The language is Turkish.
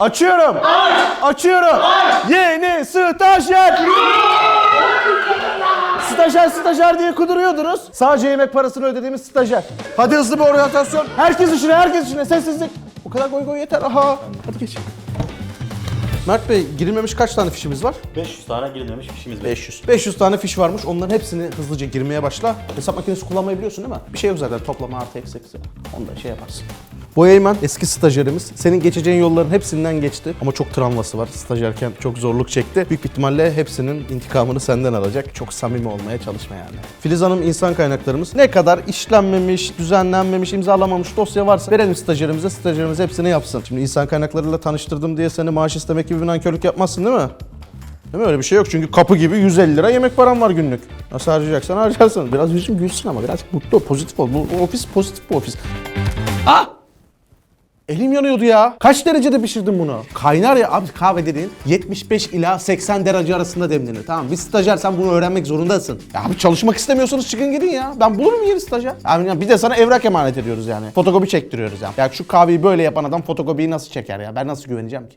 Açıyorum. Açıyorum. Yeni stajyer. Stajyer stajyer diye kuduruyorsunuz. Sadece yemek parasını ödediğimiz stajyer. Hadi hızlı bir oryantasyon. Herkes işine, herkes işine. Sessizlik. O kadar goy goy yeter. Aha. Hadi geç. Mert Bey, girilmemiş kaç tane fişimiz var? 500 tane girilmemiş fişimiz var. 500. 500 tane fiş varmış. Onların hepsini hızlıca girmeye başla. Hesap makinesi kullanmayı biliyorsun değil mi? Bir şey yok zaten. Toplama artı eksi eksi. Onu da şey yaparsın. Boya Eymen eski stajyerimiz. Senin geçeceğin yolların hepsinden geçti. Ama çok travması var. Stajyerken çok zorluk çekti. Büyük ihtimalle hepsinin intikamını senden alacak. Çok samimi olmaya çalışma yani. Filiz Hanım insan kaynaklarımız. Ne kadar işlenmemiş, düzenlenmemiş, imzalamamış dosya varsa verelim stajyerimize. Stajyerimiz hepsini yapsın. Şimdi insan kaynaklarıyla tanıştırdım diye seni maaş istemek gibi bir nankörlük yapmazsın değil mi? Değil mi? Öyle bir şey yok çünkü kapı gibi 150 lira yemek param var günlük. Nasıl harcayacaksan harcarsın. Biraz yüzün gülsün ama biraz mutlu pozitif ol. Bu ofis pozitif bir ofis. Ah! Elim yanıyordu ya. Kaç derecede pişirdin bunu? Kaynar ya abi kahve dediğin 75 ila 80 derece arasında demlenir. Tamam bir stajyer sen bunu öğrenmek zorundasın. Ya abi çalışmak istemiyorsanız çıkın gidin ya. Ben bulurum yeni stajyer. Yani bir de sana evrak emanet ediyoruz yani. Fotokopi çektiriyoruz yani. Ya şu kahveyi böyle yapan adam fotokopiyi nasıl çeker ya? Ben nasıl güveneceğim ki?